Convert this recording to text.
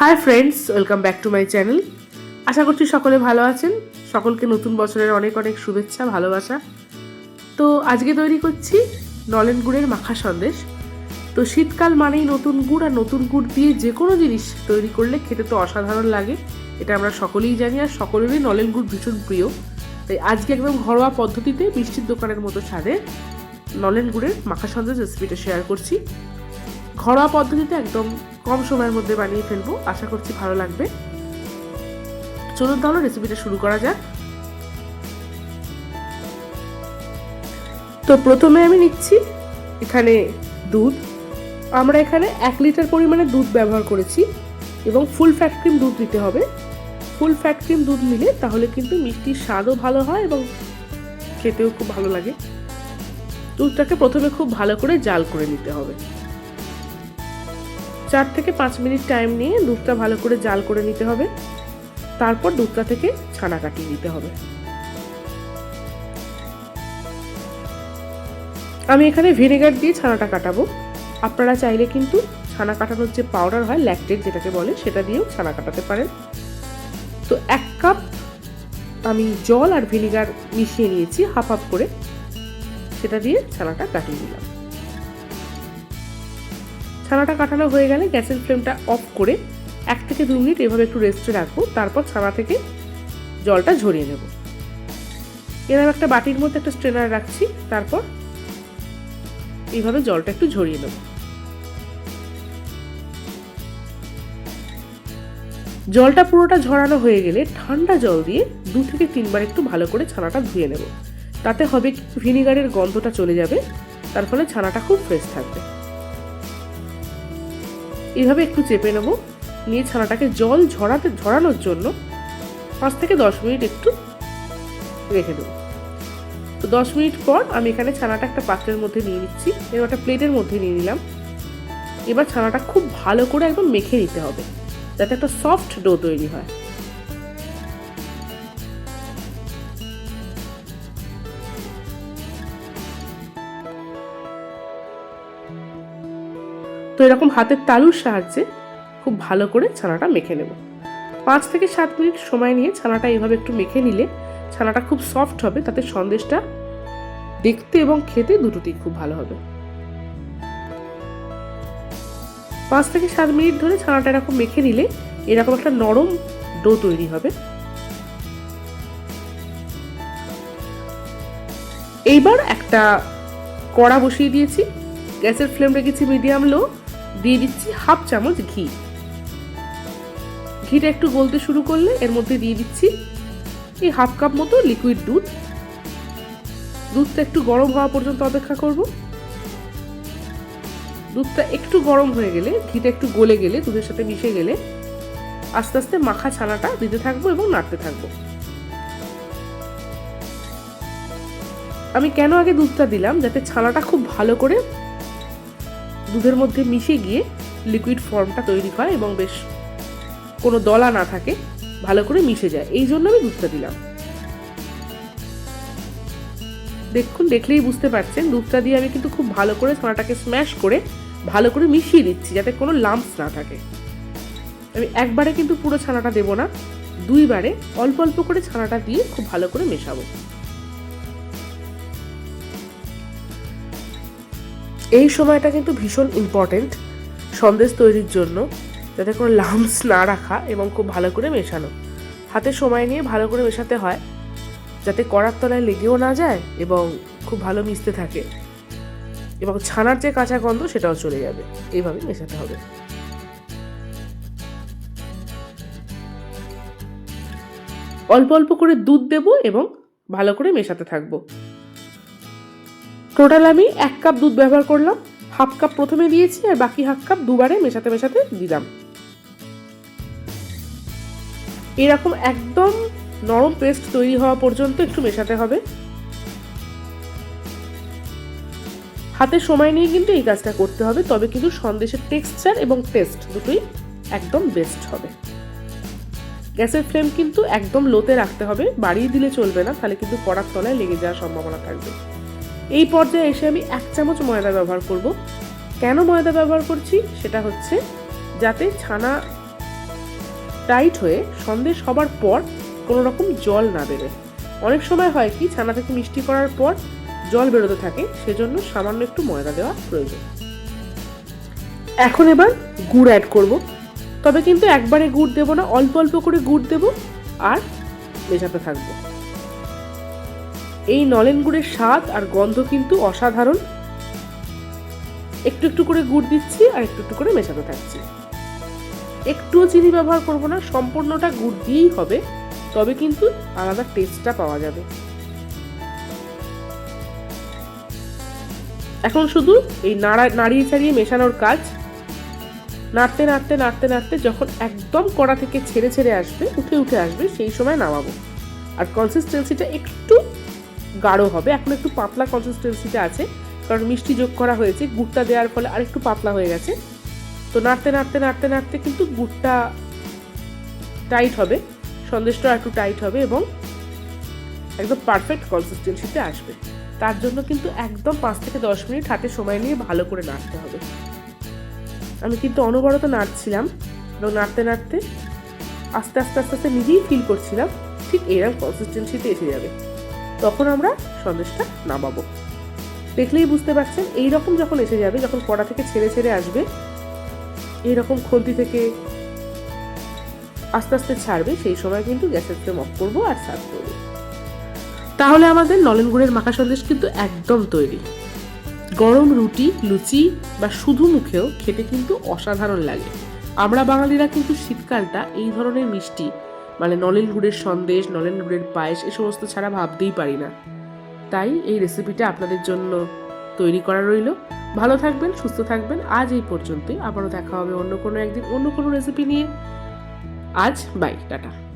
Hi friends welcome back to my channel আশা করছি সকলে ভালো আছেন। সকলকে নতুন বছরের অনেক অনেক শুভেচ্ছা, ভালোবাসা। তো আজকে তৈরি করছি নলেন গুড়ের মাখা সন্দেশ। তো শীতকাল মানেই নতুন গুড় আর নতুন গুড় দিয়ে যে কোনো জিনিস তৈরি করলে খেতে তো অসাধারণ লাগে। এটা আমরা সকলেই জানি আর সকলেরই নলেন গুড় ভীষণ প্রিয়। তাই আজকে একদম ঘরোয়া পদ্ধতিতে মিষ্টির দোকানের মতো স্বাদে নলেন গুড়ের মাখা সন্দেশ রেসিপিটা শেয়ার করছি। ঘরোয়া পদ্ধতিতে একদম কম সময়ের মধ্যে বানিয়ে ফেলব। আশা করছি ভালো লাগবে। চলুন তাহলে রেসিপিটা শুরু করা যাক। তো প্রথমে আমি নিচ্ছি এখানে দুধ। আমরা এখানে এক লিটার পরিমাণে দুধ ব্যবহার করেছি এবং ফুল ফ্যাট ক্রিম দুধ দিতে হবে। ফুল ফ্যাট ক্রিম দুধ নিলে তাহলে কিন্তু মিষ্টির স্বাদও ভালো হয় এবং খেতেও খুব ভালো লাগে। দুধটাকে প্রথমে খুব ভালো করে জাল করে নিতে হবে। চার থেকে পাঁচ মিনিট টাইম নিয়ে দুধটা ভালো করে জাল করে নিতে হবে। তারপর দুধটা থেকে ছানা কাটিয়ে নিতে হবে। আমি এখানে ভিনেগার দিয়ে ছানাটা কাটাবো। আপনারা চাইলে কিন্তু ছানা কাটানোর যে পাউডার হয় ল্যাকটেড যেটাকে বলে, সেটা দিয়েও ছানা কাটাতে পারেন। তো এক কাপ আমি জল আর ভিনেগার মিশিয়ে নিয়েছি হাফ হাফ করে। সেটা দিয়ে ছানাটা কাটিয়ে নিলাম। ছানাটা কাটানো হয়ে গেলে গ্যাসের ফ্লেমটা অফ করে এক থেকে দু মিনিট এভাবে একটু রেস্টে রাখব, তারপর ছানা থেকে জলটা ঝরিয়ে নেব। এরকম একটা বাটির মধ্যে একটা স্ট্রেনার রাখছি, তারপর এইভাবে জলটা একটু ঝরিয়ে নেব। জলটা পুরোটা ঝরানো হয়ে গেলে ঠান্ডা জল দিয়ে দু থেকে তিনবার একটু ভালো করে ছানাটা ধুয়ে নেব। তাতে হবে ভিনিগারের গন্ধটা চলে যাবে, তার ফলে ছানাটা খুব ফ্রেশ থাকবে। এইভাবে একটু চেপে নেব। নিয়ে ছানাটাকে জল ঝরাতে, ঝরানোর জন্য পাঁচ থেকে দশ মিনিট একটু রেখে দেবো। তো দশ মিনিট পর আমি এখানে ছানাটা একটা পাত্রের মধ্যে নিয়ে নিচ্ছি। এবার একটা প্লেটের মধ্যে নিয়ে নিলাম। এবার ছানাটা খুব ভালো করে একদম মেখে নিতে হবে, যাতে একটা সফট ডো তৈরি হয়। তো এরকম হাতের তালুর সাহায্যে খুব ভালো করে ছানাটা মেখে নেব। পাঁচ থেকে সাত মিনিট সময় নিয়ে ছানাটা এইভাবে একটু মেখে নিলে ছানাটা খুব সফট হবে, তাতে সন্দেশটা দেখতে এবং খেতে দুটোতেই খুব ভালো হবে। পাঁচ থেকে সাত মিনিট ধরে ছানাটা এরকম মেখে নিলে এরকম একটা নরম ডো তৈরি হবে। এইবার একটা কড়া বসিয়ে দিয়েছি। গ্যাসের ফ্লেম রেখেছি মিডিয়াম লো। দিয়ে দিচ্ছি হাফ চামচ ঘি। ঘিটা একটু গলতে শুরু করলে এর মধ্যে দিয়ে দিচ্ছি এই হাফ কাপ মতো লিকুইড দুধ। দুধটা একটু গরম হওয়া পর্যন্ত অপেক্ষা করব। দুধটা একটু গরম হয়ে গেলে, ঘিটা একটু গলে গেলে, দুধের সাথে মিশে গেলে আস্তে আস্তে মাখা ছানাটা দিতে থাকব এবং নাড়তে থাকব। আমি কেন আগে দুধটা দিলাম? যাতে ছানাটা খুব ভালো করে দুধের মধ্যে মিশে গিয়ে লিকুইড ফর্মটা তৈরি হয় এবং বেশ কোনো দলা না থাকে, ভালো করে মিশে যায়। এই জন্য আমি দুধটা দিলাম। দেখুন, দেখলেই বুঝতে পারছেন, দুধটা দিয়ে আমি কিন্তু খুব ভালো করে ছানাটাকে স্ম্যাশ করে ভালো করে মিশিয়ে দিচ্ছি যাতে কোনো লাম্পস না থাকে। আমি একবারে কিন্তু পুরো ছানাটা দেবো না, দুইবারে অল্প অল্প করে ছানাটা দিয়ে খুব ভালো করে মেশাবো। এই সময়টা কিন্তু ভীষণ ইম্পর্টেন্ট সন্দেশ তৈরির জন্য। যাতে কোনো লাম্পস না রাখা এবং খুব ভালো করে মেশানো। হাতে সময় নিয়ে ভালো করে মেশাতে হয়। যাতে কড়ার তলায় লেগেও না যায় এবং খুব ভালো মিশতে থাকে। এবং ছানার যে কাঁচা গন্ধ সেটাও চলে যাবে। এইভাবে মেশাতে হবে। অল্প অল্প করে দুধ দেব এবং ভালো করে মেশাতে থাকব। টোটাল আমি এক কাপ দুধ ব্যবহার করলাম হাফ কাপ প্রথমে দিয়েছি আর বাকি হাফ কাপ দুবারে মেশাতে মেশাতে দিলাম। এরকম একদম নরম পেস্ট তৈরি হওয়া পর্যন্ত একটু মেশাতে হবে। হাতে সময় নিয়ে কিন্তু এই কাজটা করতে হবে, তবে কিন্তু সন্দেশের টেক্সচার এবং টেস্ট দুটোই একদম বেস্ট হবে। গ্যাসের ফ্লেম কিন্তু একদম লোতে রাখতে হবে, বাড়িয়ে দিলে চলবে না, তাহলে কিন্তু কড়ার তলায় লেগে যাওয়ার সম্ভাবনা থাকবে। এই পর্যায়ে এসে আমি এক চামচ ময়দা ব্যবহার করব। কেন ময়দা ব্যবহার করছি? সেটা হচ্ছে যাতে ছানা টাইট হয়ে সন্দেশ হবার পর কোনো রকম জল না বেরোয়। অনেক সময় হয় কি, ছানা থেকে মিষ্টি করার পর জল বেরোতে থাকে, সেজন্য সামান্য একটু ময়দা দেওয়া প্রয়োজন। এখন এবার গুড় অ্যাড করব। তবে কিন্তু একবারে গুড় দেবো না, অল্প অল্প করে গুড় দেবো আর মেশাতে থাকব। এই নলেন গুড়ের স্বাদ আর গন্ধ কিন্তু অসাধারণ। একটু একটু করে গুড় দিচ্ছি আর একটু একটু করে মেশাতে থাকছি। একটুও চিনি ব্যবহার করব না, সম্পূর্ণটা গুড় দিয়েই হবে, তবে কিন্তু আলাদা টেস্টটা পাওয়া যাবে। এখন শুধু এই নাড়া, নাড়িয়ে চাড়িয়ে মেশানোর কাজ। নাড়তে নাড়তে নাড়তে নাড়তে যখন একদম কড়া থেকে ছেড়ে ছেড়ে আসবে, উঠে উঠে আসবে, সেই সময় নামাবো। আর কনসিস্টেন্সিটা একটু গাঢ় হবে। এখন একটু পাতলা কনসিস্টেন্সিতে আছে, কারণ মিষ্টি যোগ করা হয়েছে, গুড়টা দেওয়ার ফলে আরেকটু পাতলা হয়ে গেছে। তো নাড়তে নাড়তে নাড়তে নাড়তে কিন্তু গুড়টা টাইট হবে, সন্দেশটা একটু টাইট হবে এবং একদম পারফেক্ট কনসিস্টেন্সিতে আসবে। তার জন্য কিন্তু একদম পাঁচ থেকে দশ মিনিট হাতে সময় নিয়ে ভালো করে নাড়তে হবে। আমি কিন্তু অনবরত নাড়ছিলাম এবং নাড়তে নাড়তে আস্তে আস্তে আস্তে আস্তে নিজেই ফিল করছিলাম, ঠিক এরকম কনসিস্টেন্সিতে এসে যাবে। তখন আমরা সন্দেশটা নামাবো। দেখলেই বুঝতে পারছেন এই রকম যখন এসে যাবে, যখন কড়া থেকে ছেড়ে ছেড়ে আসবে, এইরকম খন্তি থেকে আস্তে আস্তে ছাড়বে, সেই সময় কিন্তু গ্যাসের ফ্লেম অফ করব আর সার্ভ করব। তাহলে আমাদের নলেন গুড়ের মাখা সন্দেশ কিন্তু একদম তৈরি। গরম রুটি, লুচি বা শুধু মুখেও খেতে কিন্তু অসাধারণ লাগে। আমরা বাঙালিরা কিন্তু শীতকালটা এই ধরনের মিষ্টি মানে নলেন গুড়ের সন্দেশ, নলেন গুড়ের পায়েস, এ সমস্ত ছাড়া ভাবতেই পারি না। তাই এই রেসিপিটা আপনাদের জন্য তৈরি করা রইল। ভালো থাকবেন, সুস্থ থাকবেন। আজ এই পর্যন্তই। আবারও দেখা হবে অন্য কোনো একদিন অন্য কোনো রেসিপি নিয়ে। আজ বাই টাটা।